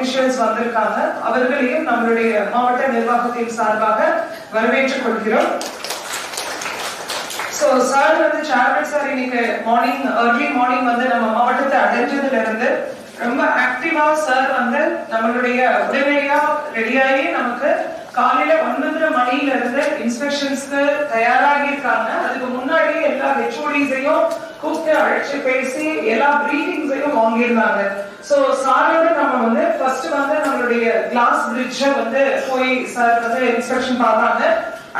Officials வந்திருக்காங்க. அவர்களையும் நம்மளுடைய மாவட்ட நிர்வாகத்தின் சார்பாக வரவேற்றுக் கொள்கிறோம். சோ சார் வந்து சேர்மன் சார் இன்னைக்கு மார்னிங் ஏர்லி மார்னிங் வந்து நம்ம மாவட்டத்தை அடைஞ்சதுல இருந்து ரொம்ப ஆக்டிவா சார் வந்து நம்மளுடைய உடனடியா ரெடியாகி நமக்கு காலையில ஒன்பதரை மணில இருந்து இன்ஸ்பெக்ஷன்ஸ்க்கு தயாராகி இருக்காங்க அதுக்கு முன்னாடியே எல்லா ஹெச்ஓடிஸையும் கூப்பிட்டு அழைச்சு பேசி எல்லா பிரீஃபிங்ஸையும் வாங்கியிருந்தாங்க. சோ சாரோட நம்ம வந்து ஃபர்ஸ்ட் வந்து நம்மளுடைய கிளாஸ் பிரிட்ஜ வந்து போய் சார் வந்து இன்ஸ்பெக்ஷன் பார்த்தாங்க.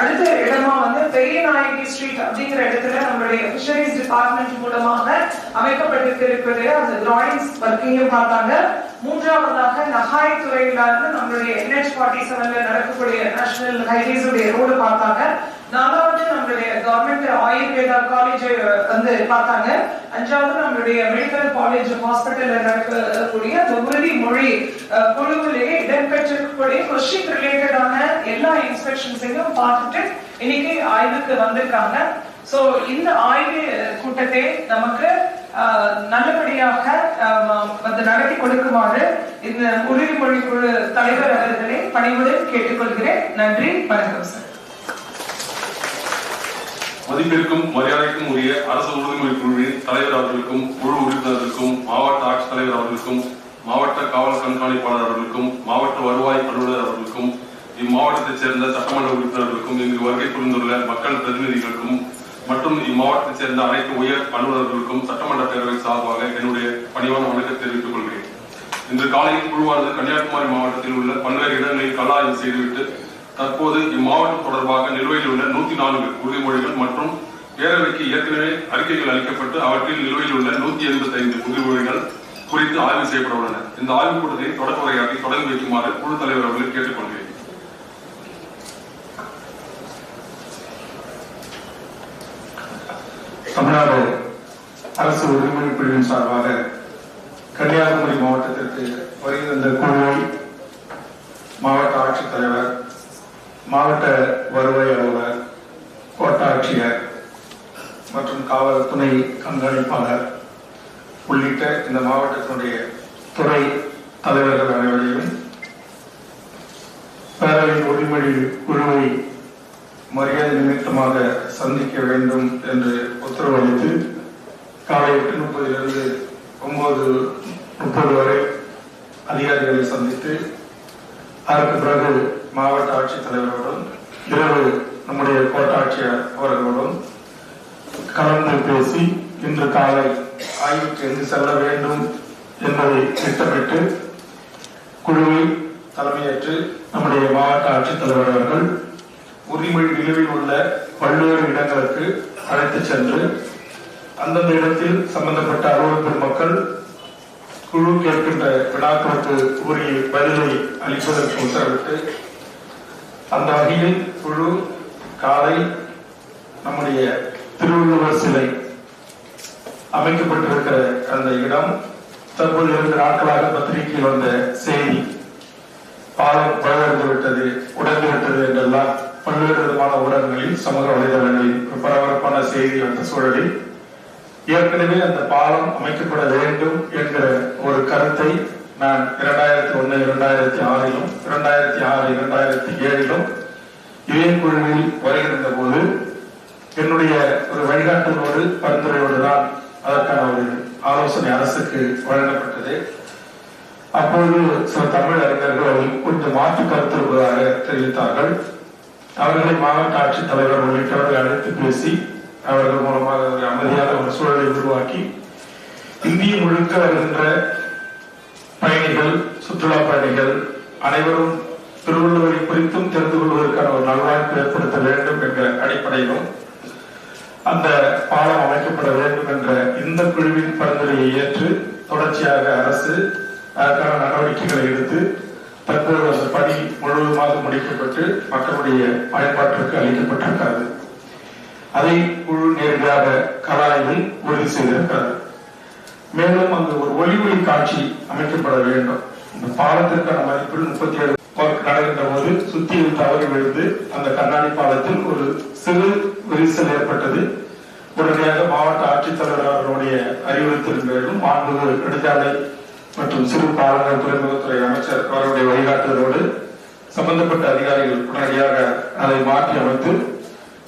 அடுத்த இடமா வந்து பெரிய நாயகி ஸ்ட்ரீட் அப்படிங்கிற இடத்துல நம்மளுடைய ஃபிஷரிஸ் டிபார்ட்மெண்ட் மூலமாக அமைக்கப்பட்டிருக்கிறது. அந்த டிராயிங்ஸ் ஒர்க்கிங்கும் பார்த்தாங்க. மூன்றாவதாக நகாய் துறையில இருந்து நம்மளுடைய என்ஹெச் ஃபார்ட்டி செவன்ல நடக்கக்கூடிய நேஷனல் ஹைவேஸ் உடைய ரோடு பார்த்தாங்க. நாலாவது நம்மளுடைய கவர்மெண்ட் ஆயுர்வேதா காலேஜ் வந்து பார்த்தாங்க. அஞ்சாவது நம்மளுடைய மெடிக்கல் காலேஜ் ஹாஸ்பிட்டல்ல நடக்கக்கூடிய அந்த உறுதிமொழி அஹ், குழுவிலேயே இடம்பெற்றிருக்கக்கூடிய கொஸ்டின் ரிலேட்டடான எல்லா இன்ஸ்பெக்ஷன்ஸையும் பார்த்துட்டு இன்னைக்கு ஆய்வுக்கு வந்திருக்காங்க. சோ இந்த ஆய்வு கூட்டத்தை நமக்கு நல்லபடியாக வந்து நடத்தி கொடுக்குமாறு இந்த உறுதிமொழி குழு தலைவர் அவர்களை பணிவுடன் கேட்டுக்கொள்கிறேன். நன்றி வணக்கம் சார். மதிப்பிற்கும் மரியாதைக்கும் உரிய அரசு உறுதிமொழி குழுவின் தலைவர் அவர்களுக்கும் குழு உறுப்பினர்களுக்கும் மாவட்ட ஆட்சித்தலைவர் அவர்களுக்கும் மாவட்ட காவல் கண்காணிப்பாளர் அவர்களுக்கும் மாவட்ட வருவாய் அலுவலர் அவர்களுக்கும் இம்மாவட்டத்தைச் சேர்ந்த சட்டமன்ற உறுப்பினர்களுக்கும் இங்கு வருகை புரிந்துள்ள மக்கள் பிரதிநிதிகளுக்கும் மற்றும் இம்மாவட்டத்தைச் சேர்ந்த அனைத்து உயர் அலுவலர்களுக்கும் சட்டமன்ற பேரவை சார்பாக என்னுடைய பணிவான வணக்கம் தெரிவித்துக் கொள்கிறேன். இன்று காலையில் குழுவானது கன்னியாகுமரி மாவட்டத்தில் உள்ள பல்வேறு இடங்களில் கலாய்வு ஆய்வு செய்துவிட்டு தற்போது இம்மாவட்டம் தொடர்பாக நிலுவையில் உள்ள நூத்தி நான்கு உறுதிமொழிகள் மற்றும் பேரவைக்கு ஏற்கனவே அறிக்கைகள் அளிக்கப்பட்டு அவற்றில் நிலுவையில் உள்ள நூத்தி எண்பத்தி ஐந்து உறுதிமொழிகள் குறித்து ஆய்வு செய்யப்பட உள்ளன. இந்த ஆய்வுக் கூட்டத்தை தொடக்க உரையாற்றி தொடங்கி வைக்குமாறு குழு தலைவர் அவர்கள் கேட்டுக்கொள்கிறேன். தமிழ்நாடு அரசு உரிமை பிரிவின் சார்பாக கன்னியாகுமரி மாவட்டத்திற்கு வருகின்ற குழுவை மாவட்ட ஆட்சித்தலைவர் மாவட்ட வருவாய் அலுவலர் கோட்டாட்சியர் மற்றும் காவல் துணை கண்காணிப்பாளர் உள்ளிட்ட இந்த மாவட்டத்தினுடைய துறை தலைவர்கள் அனைவரையும் பேரவையின் உரிமொழி குழுவை மரியாதை நிமித்தமாக சந்திக்க வேண்டும் என்று உத்தரவளித்து காலை எட்டு முப்பதிலிருந்து ஒன்பது முப்பது வரை அதிகாரிகளை சந்தித்து அதற்கு பிறகு மாவட்ட ஆட்சித்தலைவரோடும் இரவு நம்முடைய கோட்டாட்சியர் அவர்களோடும் கலந்து பேசி இன்று காலை ஆய்வுக்கு எங்கு செல்ல வேண்டும் என்பதை திட்டமிட்டு குழுவை தலைமையேற்று நம்முடைய மாவட்ட ஆட்சித்தலைவர் அவர்கள் உரிமொழி நிலுவில் உள்ள பல்வேறு இடங்களுக்கு அழைத்து சென்று அந்தந்த இடத்தில் சம்பந்தப்பட்ட அலுவலர் பெருமக்கள் குழு கேட்கின்ற வினாக்களுக்கு உரிய பதிலை அளிப்பதற்கு உத்தரவிட்டு அந்த வகையில் குழு காலை நம்முடைய திருவள்ளுவர் சிலை அமைக்கப்பட்டிருக்கிற அந்த இடம் தற்போது இரண்டு நாட்களாக பத்திரிகையில் வந்த செய்தி பாலம் பழுதடைந்து விட்டது உடைந்து விட்டது என்றெல்லாம் பல்வேறு விதமான ஊடகங்களில் சமூக வலைதளங்களில் பரபரப்பான செய்தி வந்த சூழலில் ஏற்கனவே அந்த பாலம் அமைக்கப்பட வேண்டும் என்கிற ஒரு கருத்தை நான் இரண்டாயிரத்தி ஒன்னு இரண்டாயிரத்தி ஆறிலும் இரண்டாயிரத்தி ஆறு இரண்டாயிரத்தி ஏழிலும் யுஎன் குழுவில் வருகின்ற போது என்னுடைய ஒரு வழிகாட்டலோடு பரிந்துரையோடு தான் அதற்கான ஒரு ஆலோசனை அரசுக்கு வழங்கப்பட்டது. அப்பொழுது சில தமிழ் அறிஞர்கள் கொஞ்சம் மாற்று கருத்து இருப்பதாக தெரிவித்தார்கள். அவர்களை மாவட்ட ஆட்சித்தலைவர் உள்ளிட்டவர்கள் அழைத்து பேசி அவர்கள் மூலமாக ஒரு அமைதியான ஒரு சூழலை உருவாக்கி இந்திய முழுக்க வருகின்ற பயணிகள் சுற்றுலா பயணிகள் அனைவரும் திருவள்ளுவரை குறித்தும் தெரிந்து கொள்வதற்கான ஒரு நல்வாய்ப்பு ஏற்படுத்த வேண்டும் என்ற அடிப்படையிலும் அந்த பாலம் அமைக்கப்பட வேண்டும் என்ற இந்த குழுவின் பரிந்துரையை ஏற்று தொடர்ச்சியாக அரசு அதற்கான நடவடிக்கைகளை எடுத்து தற்போது அந்த பணி முழுவதுமாக முடிக்கப்பட்டு மக்களுடைய பயன்பாட்டிற்கு அளிக்கப்பட்டிருக்கிறது. அதை குழு நேரடியாக கலாய்வில் உறுதி செய்திருக்கிறது. மேலும் அங்கு ஒரு ஒளி காட்சி அமைக்கப்பட வேண்டும். இந்த பாலத்திற்கான மதிப்பில் முப்பத்தி ஏழு நடக்கின்ற போது சுத்தியில் தவறி விழுந்து அந்த கண்ணாடி பாலத்தில் ஒரு சிறு விரிசல் ஏற்பட்டது. உடனடியாக மாவட்ட ஆட்சித்தலைவர் அவர்களுடைய அறிவுறுத்தலின் மேலும் மாண்புகள் நெடுஞ்சாலை மற்றும் சிறு பாலங்கள் துறைமுகத்துறை அமைச்சர் அவருடைய வழிகாட்டுதலோடு சம்பந்தப்பட்ட அதிகாரிகள் உடனடியாக அதை மாற்றி அமைத்து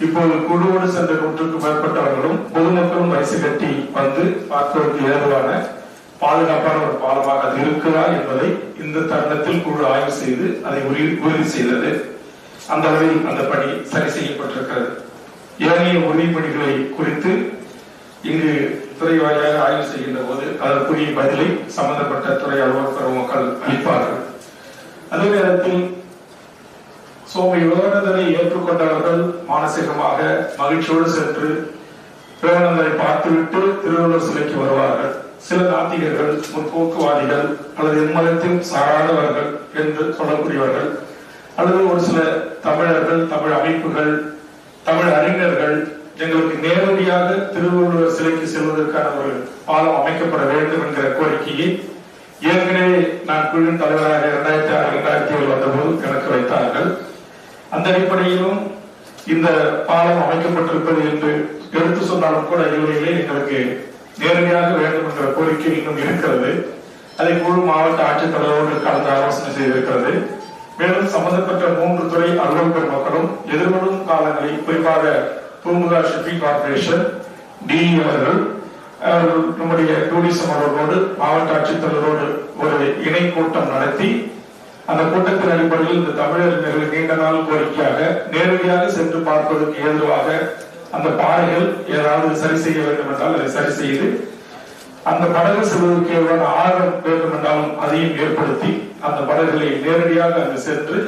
இப்போது குழுவோடு சென்ற நூற்றுக்கும் மேற்பட்டவர்களும் பொதுமக்களும் வயசு கட்டி வந்து பார்ப்பதற்கு ஏதுவான பாதுகாப்பான ஒரு பாலமாக அது இருக்கிறா என்பதை இந்த தருணத்தில் குழு ஆய்வு செய்து அதை உறுதி உறுதி செய்தது. அந்த அளவில் அந்த பணி சரி செய்யப்பட்டிருக்கிறது. ஏனைய உறுதிப்பணிகளை குறித்து இங்கு துறை வாரியாக ஆய்வு செய்கின்ற போது அதற்குரிய பதிலை சம்பந்தப்பட்ட துறை அலுவலர் மக்கள் அளிப்பார்கள். அதே நேரத்தில் சோமை விவரங்களை ஏற்றுக்கொண்டவர்கள் மானசீகமாக மகிழ்ச்சியோடு சென்று விவேகானந்தரை பார்த்துவிட்டு திருவள்ளுவர் சிலைக்கு வருவார்கள். சில நாத்திகர்கள் முற்போக்குவாதிகள் அல்லது எம்மதத்தையும் சாராதவர்கள் என்று சொல்லக்கூடியவர்கள் அல்லது ஒரு சில தமிழர்கள் தமிழ் அமைப்புகள் தமிழ் அறிஞர்கள் எங்களுக்கு நேரடியாக திருவள்ளுவர் சிலைக்கு செல்வதற்கான ஒரு பாலம் அமைக்கப்பட வேண்டும் என்கிற கோரிக்கையை ஏற்கனவே நான் குழுவின் தலைவராக இரண்டாயிரத்தி ஆறு இரண்டாயிரத்தி ஏழு வந்தபோது எனக்கு வைத்தார்கள். அந்த அடிப்படையிலும் இந்த பாலம் அமைக்கப்பட்டிருப்பது என்று எடுத்து சொன்னாலும் கூட இதுவரையிலே எங்களுக்கு நேரடியாக வேண்டும் என்ற கோரிக்கை இன்னும் இருக்கிறது. அதை குழு மாவட்ட ஆட்சித்தலைவரோடு கலந்து ஆலோசனை செய்திருக்கிறது. மேலும் சம்பந்தப்பட்ட மூன்று துறை அலுவலர்கள் மக்களும் எதிர்வரும் காலங்களில் குறிப்பாக பூமுகா ஷிப்பிங் கார்பரேஷன் டிஇ அவர்கள் அவர்கள் நம்முடைய டூரிசம் அவர்களோடு மாவட்ட ஆட்சித்தலைவரோடு ஒரு இணை கூட்டம் நடத்தி அந்த கூட்டத்தின் அடிப்படையில் இந்த தமிழறிஞர்கள் நீண்ட நாள் கோரிக்கையாக நேரடியாக சென்று பார்ப்பதற்கு ஏதுவாக அந்த பாறைகள் ஏதாவது சரி செய்ய வேண்டும் என்றால் அதை சரி செய்து அந்த படகு செல்வதற்கு எவ்வளவு ஆழம் வேண்டும் என்றாலும் அதையும் ஏற்படுத்தி அந்த படகுகளை நேரடியாக அங்கு சென்று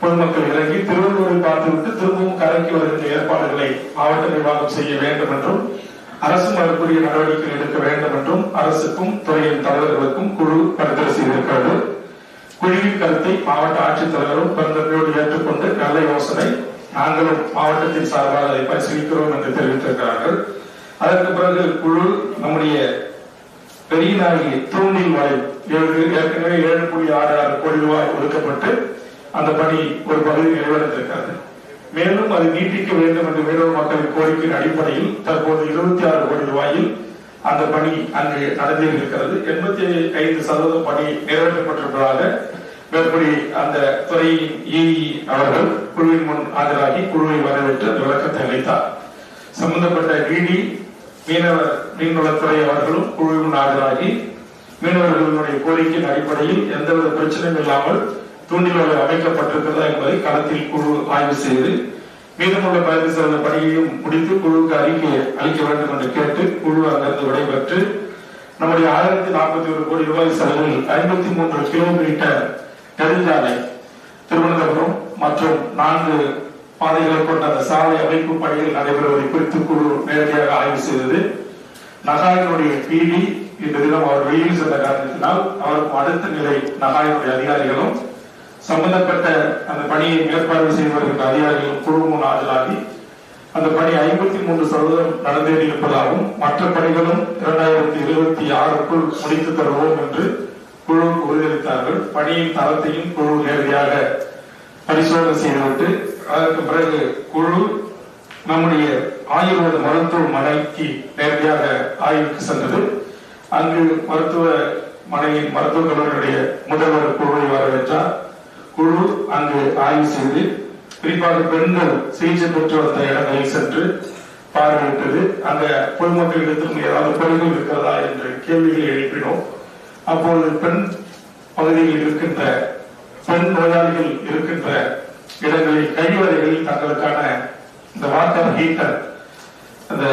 பொதுமக்கள் இறங்கி திருவள்ளூரை பார்த்துவிட்டு திரும்பவும் கரைக்கு வருகின்ற ஏற்பாடுகளை மாவட்ட நிர்வாகம் செய்ய வேண்டும் என்றும் அரசும் அதற்குரிய நடவடிக்கை எடுக்க வேண்டும் என்றும் அரசுக்கும் துறையின் தலைவர்களுக்கும் குழு பரிந்துரை செய்திருக்கிறது. குழுவின் கருத்தை மாவட்ட ஆட்சித்தலைவரும் பெருந்தன்மையோடு ஏற்றுக்கொண்டு நல்ல யோசனை நாங்களும் மாவட்டத்தின் சார்பாக அதை பரிசீலிக்கிறோம் என்று தெரிவித்திருக்கிறார்கள். அதற்கு பிறகு குழு நம்முடைய பெரிய நாயகி தூண்டில் வரை ஏற்கனவே ஏழு புள்ளி ஆறு ஆறு கோடி ரூபாய் ஒதுக்கப்பட்டு அந்த பணி ஒரு பகுதி நிறைவேறியிருக்கிறது மேலும் அது நீட்டிக்க வேண்டும் என்று மீனவ மக்களின் கோரிக்கையின் அடிப்படையில் தற்போது இருபத்தி ஆறு கோடி ரூபாயில் அந்த பணி அங்கு நடந்திருக்கிறது எண்பத்தி ஐந்து சதவீதம் பணி நிறைவேற்றப்பட்டிருப்பதாக மேற்படி அந்த துறையின் இஇ அவர்கள் குழுவின் முன் ஆஜராகி குழுவை வரவேற்று அந்த விளக்கத்தை அளித்தார். சம்பந்தப்பட்ட டிடி மீனவர் மீன்வளத்துறை அவர்களும் குழுவின் முன் ஆஜராகி மீனவர்களுடைய கோரிக்கையின் அடிப்படையில் எந்தவித பிரச்சனையும் இல்லாமல் தூண்டில் அமைக்கப்பட்டிருக்கிறதா என்பதை களத்தில் குழு ஆய்வு செய்து மீதமுள்ள பதினைந்து சதவீத பணியையும் முடித்து குழுவுக்கு அறிக்கை அளிக்க வேண்டும் என்று கேட்டு குழு அங்கிருந்து விடைபெற்று நம்முடைய ஆயிரத்தி நாற்பத்தி ஒரு கோடி ரூபாய் செலவில் ஐம்பத்தி மூன்று கிலோமீட்டர் நெடுஞ்சாலை திருவனந்தபுரம் மற்றும் நான்கு பாதைகளை கொண்ட அந்த சாலை அமைப்பு பணிகள் நடைபெறுவதை குறித்து குழு நேரடியாக ஆய்வு செய்தது. நகாயினுடைய பிடி இந்த தினம் அவர் வெளியில் சென்ற காரணத்தினால் அவருக்கு அடுத்த நிலை நகாயினுடைய அதிகாரிகளும் சம்பந்தப்பட்ட அந்த பணியை மேற்பார்வை செய்து வருகின்ற அதிகாரிகளும் குழு ஆஜராகி அந்த பணி ஐம்பத்தி மூன்று சதவீதம் நடந்தேறி இருப்பதாகவும் மற்ற பணிகளும் இரண்டாயிரத்தி இருபத்தி ஆறுக்குள் முடித்து தருவோம் என்று குழுவுக்கு உறுதியளித்தார்கள். பணியின் தரத்தையும் குழு நேரடியாக பரிசோதனை செய்துவிட்டு அதற்கு பிறகு குழு நம்முடைய ஆயுர்வேத மருத்துவமனைக்கு நேரடியாக ஆய்வுக்கு சென்றது. அங்கு மருத்துவ மனையின் மருத்துவக் கல்லூரியுடைய முதல்வர் குழுவை வரவேற்றார். குழு அங்கு ஆய்வு செய்து குறிப்பாக பெண்கள் சிகிச்சை பெற்று வந்த இடங்களில் சென்று பார்வையிட்டது. அந்த பொதுமக்களிடத்திலும் ஏதாவது குறைகள் இருக்கிறதா என்று கேள்விகளை எழுப்பினோம். அப்போது பெண் பகுதியில் இருக்கின்ற பெண் நோயாளிகள் இருக்கின்ற இடங்களில் கழிவறைகளில் தங்களுக்கான இந்த வாட்டர் ஹீட்டர் அந்த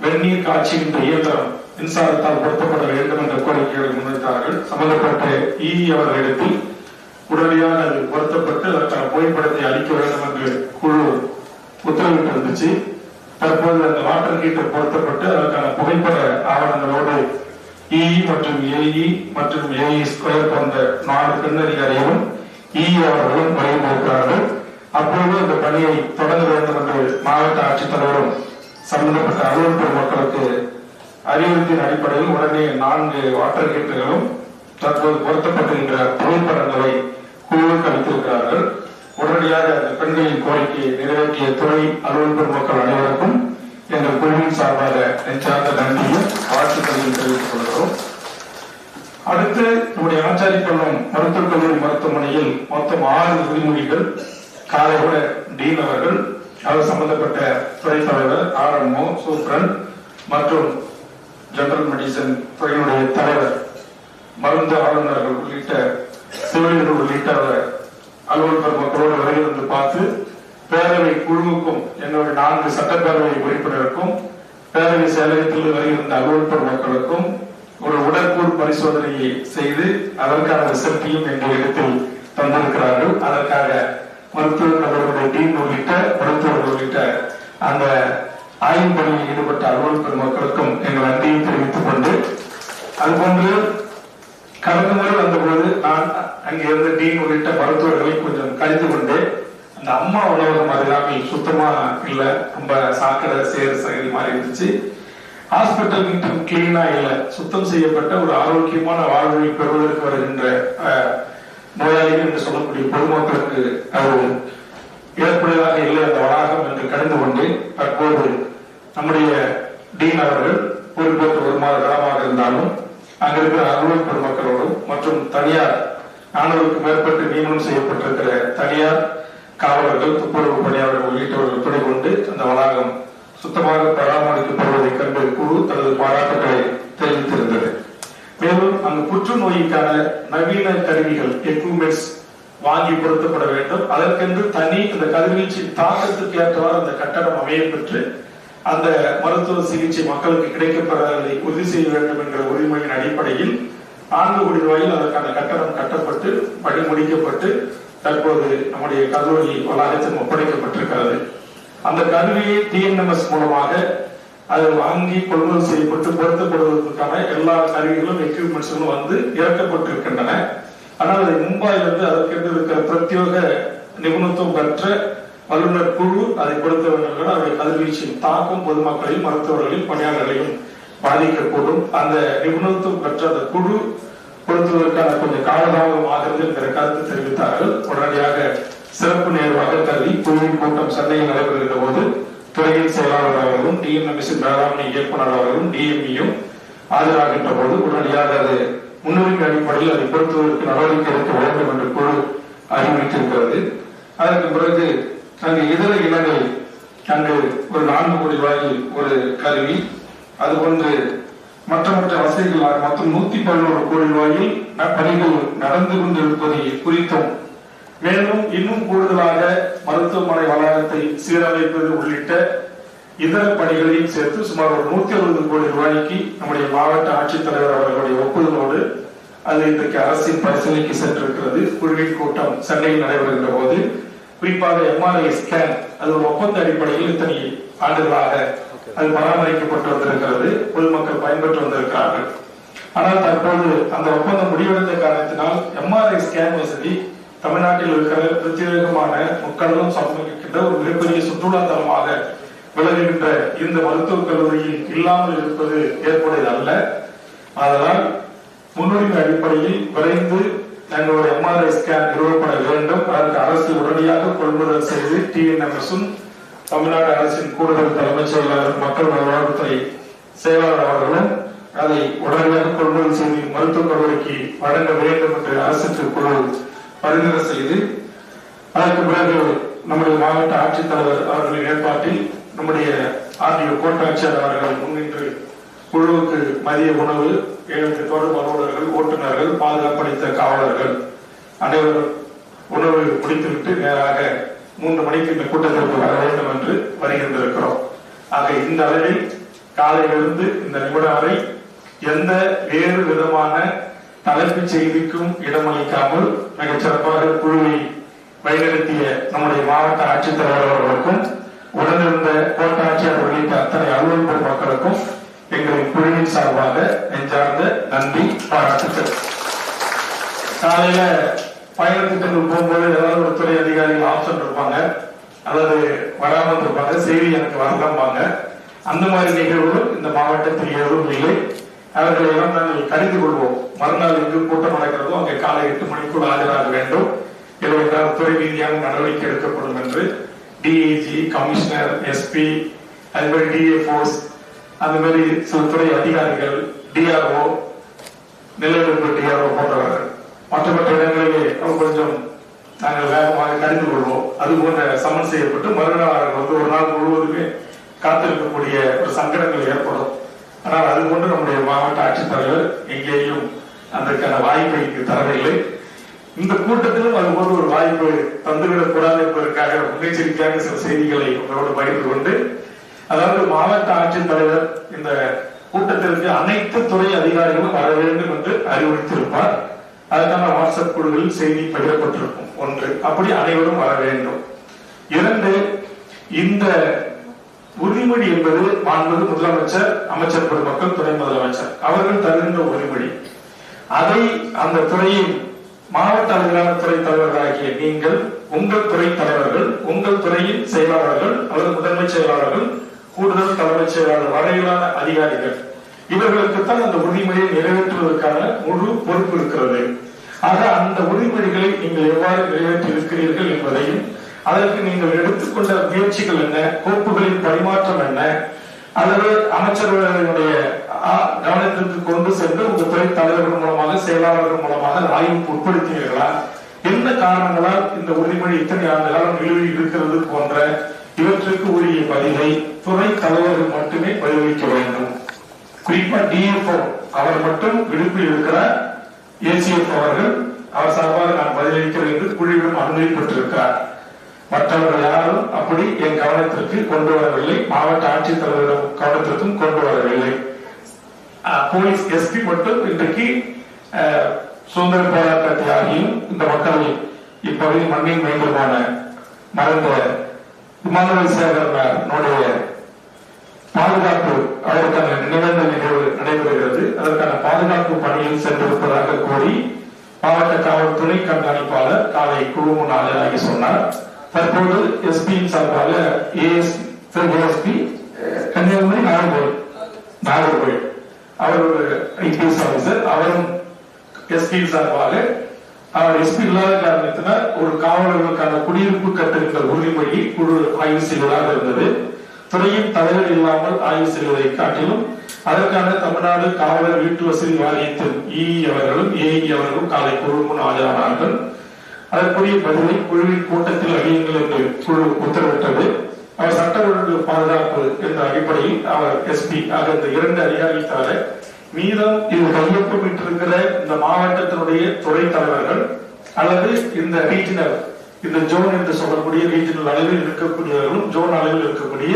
வெந்நீர் காய்ச்சுகின்ற இயந்திரம் மின்சாரத்தால் பொருத்தப்பட வேண்டும் என்ற கோரிக்கைகளை முன்வைத்தார்கள். சம்பந்தப்பட்ட இ. அவர்களிடத்தில் உடனடியாக அது பொருத்தப்பட்டு அதற்கான புகைப்படத்தை அளிக்க வேண்டும் என்று குழு உத்தரவிட்டு இருந்துச்சு. தற்போது அந்த வாட்டர் ஹீட்டர் பொருத்தப்பட்டு அதற்கான புகைப்பட ஆவணங்களோடு இ மற்றும் ஏஇ மற்றும் ஏஇ ஸ்கொயர் போன்ற நாலு பெண் அதிகாரிகளும் இ அவர்களும் வரைந்திருக்கிறார்கள் அப்போது அந்த பணியை தொடங்க வேண்டும் என்று மாவட்ட ஆட்சித்தலைவரும் சம்பந்தப்பட்ட அலுவலக மக்களுக்கு அறிவுறுத்தின் அடிப்படையில் உடனே நான்கு வாட்டர் ஹீட்டர்களும் தற்போது பொருத்தப்பட்டிருக்கிற புகைப்படங்களை குழுவுக்கு அளித்திருக்கிறார்கள் உடனடியாக அந்த பெண்களின் கோரிக்கையை நிறைவேற்றிய துறை அலுவலர் மக்கள் அனைவருக்கும் எங்கள் குழுவின் சார்பாக நெஞ்சார்ந்த நன்றியும் வாழ்த்துக்களையும் தெரிவித்துக் கொள்கிறோம். அடுத்து நம்முடைய ஆச்சாரிப்பள்ளம் மருத்துவக் கல்லூரி மருத்துவமனையில் மொத்தம் ஆறு உறுதிமொழிகள் காலையோட டீன் அவர்கள் அவர் சம்பந்தப்பட்ட துறை தலைவர் ஆர்எம்ஓ சூப்ரன் மற்றும் ஜெனரல் மெடிசன் துறையினுடைய தலைவர் மருந்து ஆளுநர்கள் உள்ளிட்ட செவிலியர்கள் உள்ளிட்ட அலுவலர் மக்களோடு வருகிறது பார்த்து பேரவை குழுவுக்கும் என்னுடைய நான்கு சட்டப்பேரவை உறுப்பினருக்கும் பேரவை செயலகத்தில் வருகின்ற அலுவலர் மக்களுக்கும் ஒரு உடற்கூறு பரிசோதனையை செய்து அதற்கான ரிசல்ட்டையும் எங்கள் இடத்தில் தந்திருக்கிறார்கள். அதற்காக மருத்துவ கல்லூரியுடைய டீம் உள்ளிட்ட மருத்துவர்கள் உள்ளிட்ட அந்த ஆய்வு பணியில் ஈடுபட்ட அலுவலர் மக்களுக்கும் எங்கள் நன்றி தெரிவித்துக் கொண்டு அதுபோன்று கடந்த முறை வந்தபோது நான் அங்கே இருந்த டீன் உள்ளிட்ட மருத்துவர்கள் கொஞ்சம் கழிந்து கொண்டு அந்த அம்மா உணவு அருகாமையில் சுத்தமா இல்ல ரொம்ப சாக்கடை சேர் சகதி மாதிரி இருந்துச்சு. ஹாஸ்பிட்டல் மீண்டும் கிளீனா இல்ல. சுத்தம் செய்யப்பட்ட ஒரு ஆரோக்கியமான வாழ்வை பெறுவதற்கு வருகின்ற அஹ், நோயாளிகள் என்று சொல்லக்கூடிய பொதுமக்களுக்கு அது ஏற்புடையதாக இல்லை அந்த வளாகம் என்று கடந்து கொண்டு தற்போது நம்முடைய டீன் அவர்கள் பொறுப்பேற்று ஒரு மாத காலமாக இருந்தாலும் அங்க இருக்கிற அலுவல் பெருமக்களோடும் மற்றும் தனியார் நானூறுக்கு மேற்பட்டு நியமனம் செய்யப்பட்டிருக்கிற தனியார் காவலர்கள் துப்புரவு பணியாளர்கள் உள்ளிட்டவர்கள் துணை கொண்டு அந்த வளாகம் சுத்தமாக பராமரிக்கப்படுவதைக் கண்டு குழு தனது பாராட்டுகளை தெரிவித்திருந்தது. மேலும் அங்கு புற்றுநோய்க்கான நவீன கருவிகள் எக்யூப்மெண்ட்ஸ் வாங்கி பொருத்தப்பட வேண்டும். அதற்கென்று தனி அந்த கதிர்வீச்சு தாக்கத்துக்கு ஏற்றவாறு அந்த கட்டடம் அமைய பெற்று அந்த மருத்துவ சிகிச்சை மக்களுக்கு கிடைக்கப்பெறதை உறுதி செய்ய வேண்டும் என்ற உரிமையின் அடிப்படையில் நான்கு கோடி ரூபாயில் அதற்கான கட்டணம் கட்டப்பட்டு பணி முடிக்கப்பட்டு தற்போது நம்முடைய கல்லூரி வளாகத்தில் ஒப்படைக்கப்பட்டிருக்கிறது. அந்த கருவியை டிஎன்எம்எஸ் மூலமாக அது வாங்கி கொள்முதல் செய்யப்பட்டு பொருத்தப்படுவதற்கான எல்லா கருவிகளும் எக்யூப்மெண்ட்ஸும் வந்து இறக்கப்பட்டிருக்கின்றன. ஆனால் அதை மும்பாயிலிருந்து அதற்கென்று இருக்கிற பிரத்யோக நிபுணத்துவம் பெற்ற வல்லுநர் குழு அதை கொடுத்தவர்கள் அவருடைய கதிர்வீச்சின் தாக்கம் பொதுமக்களையும் மருத்துவர்களையும் பணியாளர்களையும் பாதிக்கக்கூடும். அந்த நிபுணத்துவம் பெற்ற அந்த குழு பொருத்துவதற்கான கொஞ்சம் காலதாமதம் ஆகிறது என்கிற கருத்து தெரிவித்தார்கள். உடனடியாக சிறப்பு நேர்வாக கருதி குழுவின் கூட்டம் சென்னையில் நடைபெறுகிற போது துறையின் செயலாளர் அவர்களும் டிஎன்எம்எஸ் மேலாண்மை இயக்குநர் அவர்களும் டிஎம்இயும் ஆஜராகின்ற போது உடனடியாக அது முன்னுரிமை அடிப்படையில் அதை பொருத்துவதற்கு நடவடிக்கை எடுக்க வேண்டும் என்று குழு அறிவித்திருக்கிறது அதற்கு பிறகு அங்கு இதர இடங்களில் அங்கு ஒரு நான்கு கோடி ரூபாயில் ஒரு கருவி அது அதுபோன்று மற்ற மற்ற வசதிகளாக மொத்தம் நூத்தி பதினோரு கோடி ரூபாயில் பணிகள் நடந்து கொண்டிருப்பதை குறித்தும். மேலும் இன்னும் கூடுதலாக மருத்துவமனை வளாகத்தை சீரமைப்பது உள்ளிட்ட இதர பணிகளையும் சேர்த்து சுமார் ஒரு நூத்தி அறுபது கோடி ரூபாய்க்கு நம்முடைய மாவட்ட ஆட்சித்தலைவர் அவர்களுடைய ஒப்புதலோடு அது இன்றைக்கு அரசின் பரிசீலனைக்கு சென்றிருக்கிறது. குழுவின் கூட்டம் சென்னையில் நடைபெறுகின்ற போது குறிப்பாக எம்ஆர்ஐ ஸ்கேன் அது ஒரு ஒப்பந்த அடிப்படையில் இத்தனை ஆண்டுகளாக அது பராமரிக்கப்பட்டு வந்திருக்கிறது பொதுமக்கள் பயன்பெற்று வந்திருக்கிறார்கள். ஆனால் தற்போது அந்த ஒப்பந்தம் முடிவடைந்த காரணத்தினால் எம்ஆர்ஐ ஸ்கேன் வசதி தமிழ்நாட்டில் இருக்கிற பிரத்யேகமான முக்கடலும் சமர்ப்பிக்கின்ற ஒரு மிகப்பெரிய சுற்றுலா தலமாக விளங்குகின்ற இந்த மருத்துவக் கல்லூரியில் இல்லாமல் இருப்பது ஏற்புடையது அல்ல அதனால் முன்னுரிமை அடிப்படையில் விரைந்து தங்களுடைய எம்ஆர்ஐ ஸ்கேன் நிறுவப்பட வேண்டும். அதற்கு அரசு உடனடியாக கொள்முதல் செய்து டிஎன்எம்எஸும் தமிழ்நாடு அரசின் கூடுதல் தலைமைச் செயலாளர் மக்கள் நல்வாழ்வுத்துறை செயலாளர் அவர்களும் அதை உடனடியாக கொள்முதல் செய்து மருத்துவக் கல்லூரிக்கு வழங்க வேண்டும் என்று அரசுக்கு குழு பரிந்துரை செய்து அதற்கு பிறகு நம்முடைய மாவட்ட ஆட்சித்தலைவர் அவர்களின் ஏற்பாட்டில் நம்முடைய ஆர்டிஓ கோட்டாட்சியர் அவர்கள் முன்னின்று குழுவுக்கு மதிய உணவு ஏழு தொடர்பு அலுவலர்கள் ஓட்டுநர்கள் பாதுகாப்பளித்த காவலர்கள் அனைவரும் உணவு முடித்துவிட்டு நேராக மூன்று மணிக்கு இந்த கூட்டத்திற்கு வர வேண்டும் என்று வருகின்றிருக்கிறோம். ஆக இந்த அளவில் காலையிலிருந்து இந்த நிமிடம் வரை எந்த வேறு விதமான தலைப்புச் செய்திக்கும் இடமளிக்காமல் மிகச் சிறப்பாக குழுவை வழிநடத்திய நம்முடைய மாவட்ட ஆட்சித்தலைவர் அவர்களுக்கும் உடனிருந்த கோட்டாட்சியர் உள்ளிட்ட அத்தனை அலுவலக மக்களுக்கும் எங்களின் குழுவின் சார்பாக நெஞ்சார்ந்த நன்றி பாராட்டுகள் காலையில பயணத்துக்கு போகும்போது ஏதாவது ஒரு துறை அதிகாரிகள் ஆப்ஷன் இருப்பாங்க. அல்லது வராமல் இருப்பாங்க. செய்தி எனக்கு வரலாம்பாங்க. அந்த மாதிரி நிகழ்வுகள் இந்த மாவட்டத்தில் எதுவும் இல்லை. அவர்களை எல்லாம் நாங்கள் கடிந்து கொள்வோம். மறுநாள் எங்கு கூட்டம் நடக்கிறதோ அங்கே காலை எட்டு மணிக்குள் ஆஜராக வேண்டும். இல்லையென்றால் துறை ரீதியான நடவடிக்கை எடுக்கப்படும் என்று டிஐஜி கமிஷனர் எஸ்பி அது மாதிரி டிஏ அந்த மாதிரி சில துறை அதிகாரிகள் டிஆர்ஓ நிலைநிறுத்தியாரோ போன்றவர்கள். மற்ற மற்ற இடங்களிலே கொஞ்சம் நாங்கள் வேகமாக கடிந்து கொள்வோம். அது போன்ற சமன் செய்யப்பட்டு மறுநாள் அவர்கள் வந்து ஒரு நாள் முழுவதுமே காத்திருக்கக்கூடிய ஒரு சங்கடங்கள் ஏற்படும். ஆனால் அது கொண்டு நம்முடைய மாவட்ட ஆட்சித்தலைவர் எங்கேயும் அதற்கான வாய்ப்பை இங்கு தரவில்லை. இந்த கூட்டத்திலும் அது போன்ற ஒரு வாய்ப்பு தந்துவிடக்கூடாது என்பதற்காக முன்னெச்சரிக்கையாக சில செய்திகளை உங்களோடு பகிர்ந்து கொண்டு அதாவது மாவட்ட ஆட்சித்தலைவர் இந்த கூட்டத்திற்கு அனைத்து துறை அதிகாரிகளும் வர வேண்டும் என்று அறிவுறுத்தியிருப்பார். அதற்கான வாட்ஸ்அப் குழுவில் செய்தி பகிரப்பட்டிருக்கும். ஒன்று அப்படி அனைவரும் வர வேண்டும். இரண்டு இந்த உறுதிமொழி என்பது மாண்புமிகு முதலமைச்சர் அமைச்சர் பெருமக்கள் துணை முதலமைச்சர். அவர்கள் தருகின்ற உறுதிமொழி அதை அந்த துறையின் மாவட்ட அளவிலான துறை தலைவர்களாகிய நீங்கள் உங்கள் துறை தலைவர்கள் உங்கள் துறையின் செயலாளர்கள் அல்லது முதன்மை செயலாளர்கள் கூடுதல் தலைமைச் செயலாளர் வரையிலான அதிகாரிகள் இவர்களுக்குத்தான் அந்த உறுதிமொழியை நிறைவேற்றுவதற்கான முழு பொறுப்பு இருக்கிறது. ஆக அந்த உறுதிமொழிகளை நீங்கள் எவ்வாறு நிறைவேற்றி இருக்கிறீர்கள் என்பதையும் அதற்கு நீங்கள் எடுத்துக்கொண்ட முயற்சிகள் என்ன கோப்புகளின் பரிமாற்றம் என்ன அல்லது அமைச்சர்களுடைய கவனத்திற்கு கொண்டு சென்று உங்கள் துறை தலைவர்கள் மூலமாக செயலாளர்கள் மூலமாக ஆய்வுக்கு உட்படுத்தினீர்களா? என்ன காரணங்களால் இந்த உறுதிமொழி இத்தனை ஆண்டு காலம் நிலுவையில் இருக்கிறது போன்ற இவற்றுக்கு உரிய பதிலை துறை தலைவர்கள் மட்டுமே பதிலளிக்க வேண்டும்? குறிப்பா டிஎஃப்ஓ அவர் மட்டும் விடுப்பில் இருக்கிறார். ஏசிஎஃப் அவர்கள் அவர் சார்பாக நான் பதிலளிக்கிறேன் என்று குழுவிடம் அனுமதி பெற்றிருக்கிறார். மற்றவர்கள் யாரும் அப்படி என் கவனத்திற்கு கொண்டு வரவில்லை. மாவட்ட ஆட்சித்தலைவரிடம் கவனத்திற்கும் கொண்டு வரவில்லை. போலீஸ் எஸ்பி மட்டும் இன்றைக்கு அஹ், சுதந்திர போராட்ட தியாகியும் இந்த மக்களை இப்பகுதி மண்ணின் மைந்தமான மறந்த இமானுவல் சேகரனுடைய பாதுகாப்பு அதற்கான நினைவேந்தல் நிகழ்வு நடைபெறுகிறது. அதற்கான பாதுகாப்பு பணியில் சென்றிருப்பதாக கூறி மாவட்ட காவல் துணை கண்காணிப்பாளர் காலை குழு முன் ஆஜராகி சொன்னார். தற்போது எஸ்பியின் சார்பாக ஏஎஸ்பி ஏஎஸ்பி கன்னியாகுமரி நாகர்கோவில் நாகர்கோவில். அவர் ஒரு ஐபிஎஸ் ஆபீசர் அவரும் எஸ்பி சார்பாக அவர் எஸ்பி இல்லாத காரணத்தினால் ஒரு காவலர்களுக்கான குடியிருப்பு கட்டுகின்ற உறுதிமொழி குழு ஆய்வு செய்வதாக இருந்தது. துறையின் தலைவர் இல்லாமல் ஆய்வு செய்வதை காட்டிலும் அதற்கான தமிழ்நாடு காவலர் வீட்டு வசதி வாரியத்தின் இஇ அவர்களும் ஏஇ அவர்களும் காலை குழு முன் ஆஜரானார்கள். அதற்குரிய பதிலை குழுவின் கூட்டத்தில் அறியுங்கள் என்று குழு உத்தரவிட்டது. அவர் சட்ட ஒழுங்கு பாதுகாப்பு என்ற அடிப்படையில் அவர் எஸ்பி ஆக இந்த இரண்டு அதிகாரிகள் தவிர மீதம் இது கையொப்பமிட்டிருக்கிற இந்த மாவட்டத்தினுடைய துறை தலைவர்கள் அல்லது இந்த ரீஜினல் இந்த ஜோன் என்று சொல்லக்கூடிய ரீஜனல் அளவில் இருக்கக்கூடியவர்களும் ஜோன் அளவில் இருக்கக்கூடிய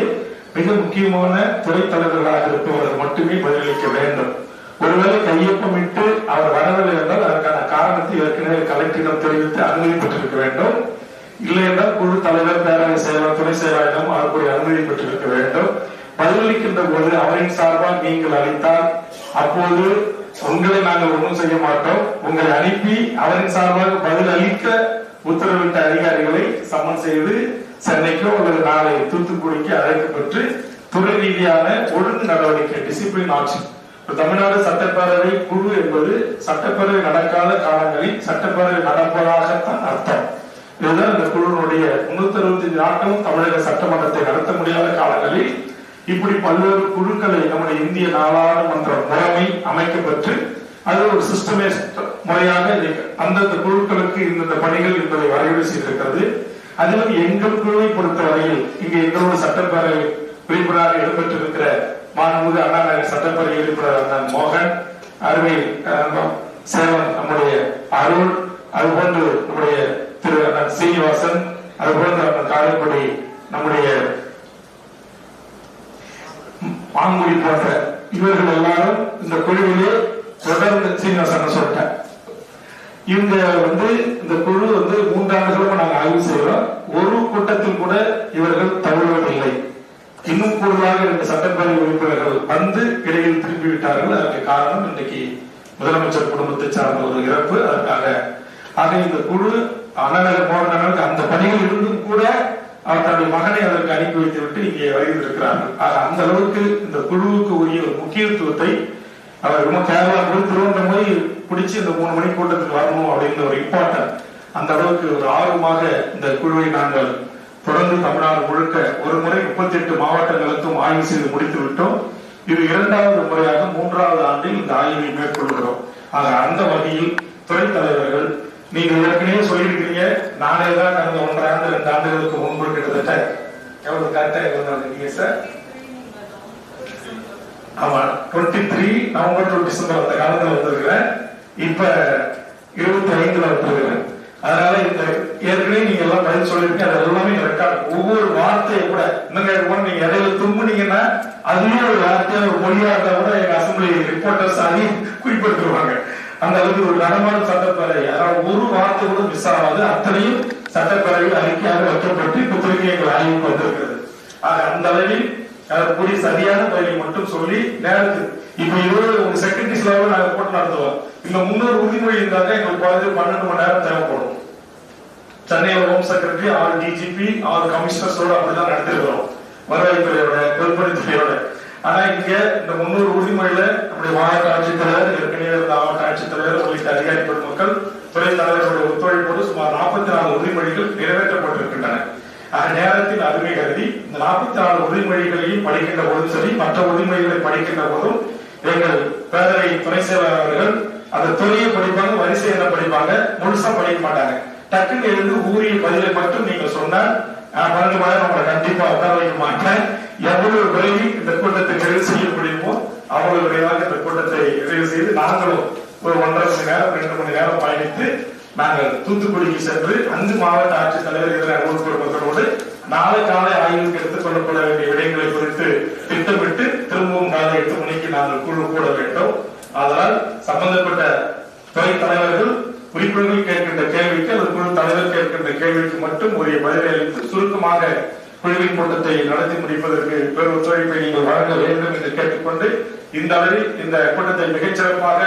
மிக முக்கியமான துறை தலைவர்களாக இருப்பவர்கள் மட்டுமே பதிலளிக்க வேண்டும். ஒருவேளை கையொப்பமிட்டு அவர் வரவில்லை என்றால் அதற்கான காரணத்தை ஏற்கனவே கலெக்டரிடம் தெரிவித்து அனுமதி பெற்றிருக்க வேண்டும். இல்லை என்றால் குழு தலைவர் பேரவை செயலர் துணை செயலாளரிடம் அவருக்குரிய அனுமதி பெற்றிருக்க வேண்டும். பதிலளிக்கின்ற போது அவரின் சார்பாக நீங்கள் அளித்தால் அப்போது உங்களை நாங்கள் ஒன்றும் செய்ய மாட்டோம். உங்களை அனுப்பி அவரின் சார்பாக பதில் அளிக்க உத்தரவிட்ட அதிகாரிகளை சமன் செய்து சென்னைக்கோ அல்லது நாளை தூத்துக்குடிக்கு அழைக்கப்பட்டு துறை ரீதியான ஒழுங்கு நடவடிக்கை டிசிப்ளின் ஆக்ஷன் தமிழ்நாடு சட்டப்பேரவை குழு என்பது சட்டப்பேரவை நடக்காத காலங்களில் சட்டப்பேரவை நடப்பதாகத்தான் அர்த்தம். இதுதான் இந்த குழுவினுடைய முன்னூத்தி அறுபத்தி நாட்களும் தமிழக சட்டமன்றத்தை நடத்த முடியாத காலங்களில் இப்படி பல்வேறு குழுக்களை நம்முடைய இந்திய நாடாளுமன்ற முறைமை அமைக்கப்பட்டு அது ஒரு சிஸ்டமே முறையாக அந்தந்த குழுக்களுக்கு இந்தந்த பணிகள் என்பதை வரைவு செய்திருக்கிறது. அதிலும் எங்கள் குழுவை பொறுத்தவரையில் இங்கு எங்களோட சட்டப்பேரவை உறுப்பினராக இடம்பெற்றிருக்கிற மாண்புமிகு அண்ணா சட்டப்பேரவை உறுப்பினர் அண்ணன் மோகன் அருமை சேவன் நம்முடைய அருள் அதுபோன்று நம்முடைய திரு அண்ணன் சீனிவாசன் அதுபோன்று அண்ணன் காரைக்குடி நம்முடைய மாங்குடி போன்ற இவர்கள் எல்லாரும் இந்த குழுவிலே தொடர்ந்து சீனிவாசன் சொல்லிட்டேன் இவங்க வந்து இந்த குழு வந்து மூன்றாண்டுகளும் நாங்க ஆய்வு செய்கிறோம் ஒரு கூட்டத்தில் கூட இவர்கள் தவறுவதில்லை இன்னும் கூடுதலாக இந்த சட்டப்பேரவை உறுப்பினர்கள் வந்து இடையில் திரும்பி விட்டார்கள் அதற்கு காரணம் இன்றைக்கு முதலமைச்சர் குடும்பத்தை சார்ந்த ஒரு இறப்பு. அதற்காக ஆக இந்த குழு அண்ணநகர் மோகனர்களுக்கு அந்த பணியில் இருந்தும் கூட அவர் தன்னுடைய மகனை அதற்கு அனுப்பி வைத்து விட்டு இங்கே வருகிறார்கள் ஆக அந்த அளவுக்கு இந்த குழுவுக்கு உரிய ஒரு முக்கியத்துவத்தை அவர் ரொம்ப கேரளா போய் திருவண்ணாமலை பிடிச்சு இந்த மூணு மணி கூட்டத்துக்கு வரணும் அப்படிங்கிற ஒரு இம்பார்ட்டன்ட் அந்த அளவுக்கு ஒரு ஆர்வமாக இந்த குழுவை நாங்கள் தொடர்ந்து தமிழ்நாடு முழுக்க ஒரு முறை முப்பத்தி எட்டு மாவட்டங்களுக்கும் ஆய்வு செய்து முடித்து விட்டோம். இது இரண்டாவது முறையாக மூன்றாவது ஆண்டில் இந்த ஆய்வை மேற்கொள்கிறோம். ஆக அந்த வகையில் துறை தலைவர்கள் நீங்க ஏற்கனவே சொல்லியிருக்கிறீங்க நானே தான் கடந்த ஒன்றரை ஆண்டு ரெண்டு ஆண்டுகளுக்கு முன்பு கிட்டத்தட்ட எவ்வளவு கரெக்டா எவ்வளவு நீங்க சார் ஆமா twenty three November to December அந்த காலத்துல வந்திருக்கிறேன் இப்ப இருபத்தி ஐந்துல வந்திருக்கிறேன் அதனால இந்த ஏற்கனவே நீங்க எல்லாம் பதில் சொல்லிருக்கீங்க அது எல்லாமே ரெக்கார்ட் ஒவ்வொரு வார்த்தையை கூட இன்னும் கூட நீங்க இடையில தும்புனீங்கன்னா அதுலயும் ஒரு வார்த்தையா ஒரு மொழியா இருந்தா கூட எங்க அசம்பிளி ரிப்போர்ட்டர்ஸ் அதையும் குறிப்பிட்டுருவாங்க. அந்த அளவுக்கு ஒரு நடமாடும் சட்டப்பேரவை. அதாவது ஒரு வார்த்தை கூட மிஸ் ஆகாது. அத்தனையும் சட்டப்பேரவையில் அறிக்கையாக வைக்கப்பட்டு இப்போதைக்கு எங்கள் ஆய்வுக்கு வந்திருக்கிறது. ஆக அந்த அளவில் அதற்குரிய சரியான பதிலை மட்டும் சொல்லி நேரத்துக்கு இப்ப இருபது உங்க செக்ரட்டரிஸ் நாங்க போட்டு நடத்துவோம். இந்த முன்னூறு உறுதிமொழி இருந்தாங்க எங்களுக்கு குறைஞ்சது பன்னெண்டு மணி நேரம் தேவைப்படும். சென்னையில ஹோம் செக்ரட்டரி ஆறு டிஜிபி ஆறு கமிஷனர்ஸோட அப்படிதான் நடத்திருக்கிறோம். வருவாய்த்துறையோட பொதுப்பணித்துறையோட ஆனா இங்க இந்த முன்னூறு உறுதிமொழியில நம்முடைய மாவட்ட ஆட்சித்தலைவர் ஏற்கனவே இருந்த மாவட்ட ஆட்சித்தலைவர் உள்ளிட்ட அதிகாரி பெருமக்கள் துறை தலைவர்களுடைய ஒத்துழைப்போடு சுமார் நாற்பத்தி நாலு உறுதிமொழிகள் நிறைவேற்றப்பட்டிருக்கின்றன. ஆக நேரத்தின் அருமை கருதி இந்த நாற்பத்தி நாலு உறுதிமொழிகளையும் படிக்கின்ற போதும் சரி மற்ற உறுதிமொழிகளை படிக்கின்ற போதும் எங்கள் பேரவை துணை செயலாளர்கள் அந்த துறையை படிப்பாங்க வரிசை என்ன படிப்பாங்க முழுசா படிக்க மாட்டாங்க. டக்குன்னு எழுந்து ஊரிய பதிலை மட்டும் நீங்க சொன்னால் பன்னெண்டு மணி நேரம் உங்களை கண்டிப்பா உட்கார வைக்க மாட்டேன். எவ்வளவு விரைவில் இந்த கூட்டத்தை நிறைவு செய்ய முடியுமோ அவ்வளவு விரைவாக இந்த கூட்டத்தை நிறைவு செய்து நாங்களும் ஒரு ஒன்றரை மணி நேரம் ரெண்டு மணி நேரம் பயணித்து நாங்கள் தூத்துக்குடிக்கு சென்று அங்கு மாவட்ட ஆட்சித்தலைவர் தலைவர்கள் அலுவலர்களோடு நாளை காலை ஆய்வுக்கு எடுத்துக் கொள்ளப்பட வேண்டிய விடயங்களை குறித்து திட்டமிட்டு திரும்பவும் காலை எட்டு மணிக்கு நாங்கள் குழு கூட வேண்டும். அதனால் சம்பந்தப்பட்ட துறை தலைவர்கள் உறுப்பினர்கள் கேட்கின்ற கேள்விக்கு அல்லது குழு தலைவர் கேட்கின்ற கேள்விக்கு மட்டும் உரிய பதிலை அளித்து சுருக்கமாக குழுவின் கூட்டத்தை நடத்தி முடிப்பதற்கு பெரும் ஒத்துழைப்பை நீங்கள் வழங்க வேண்டும் என்று கேட்டுக்கொண்டு இந்த அளவில் இந்த கூட்டத்தை மிகச்சிறப்பாக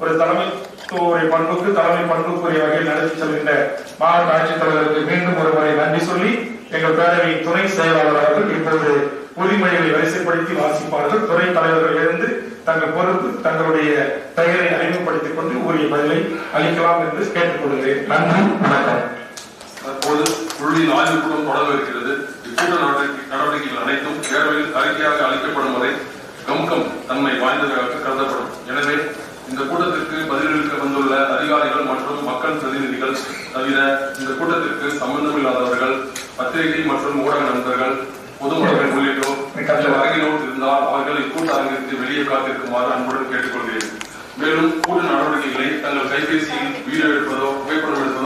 ஒரு தலைமை ஒரு பண்புக்கு தலைமை பண்புக்குரிய வகையில் நடத்தி செல்கின்ற மாவட்ட ஆட்சித்தலைவருக்கு மீண்டும் ஒரு முறை நன்றி சொல்லி எங்கள் பேரவை துணை செயலாளர் அவர்கள் இப்பொழுது உரிமைகளை வரிசைப்படுத்தி வாசிப்பார்கள் துறை தலைவர்கள் இருந்து தங்கள் பொறுப்பு தங்களுடைய பெயரை அறிமுகப்படுத்திக் கொண்டு உரிய பதிலை அளிக்கலாம் என்று கேட்டுக்கொள்கிறேன். நன்றி வணக்கம். தற்போது குழுவின் ஆய்வுக் கூட்டம் தொடங்க இக்கூட்ட நடவடிக்கைகள் அனைத்தும் பேரவையில் அறிக்கையாக அளிக்கப்படும் வரை கம்கம் தன்மை வாய்ந்ததாக கருதப்படும். எனவே இந்த கூட்டத்திற்கு பதிலளிக்க வந்துள்ள அதிகாரிகள் மற்றும் மக்கள் பிரதிநிதிகள் தவிர இந்த கூட்டத்திற்கு சம்பந்தமில்லாதவர்கள் பத்திரிகை மற்றும் ஊடக நண்பர்கள் பொதுமக்கள் உள்ளிட்டோர் இந்த இருந்தால் அவர்கள் இக்கூட்ட அரங்கிற்கு வெளியே காத்திருக்குமாறு அன்புடன் கேட்டுக்கொள்கிறேன். மேலும் கூட்டு நடவடிக்கைகளை தங்கள் கைபேசியில் வீடியோ எடுப்பதோ புகைப்படம் எடுப்பதோ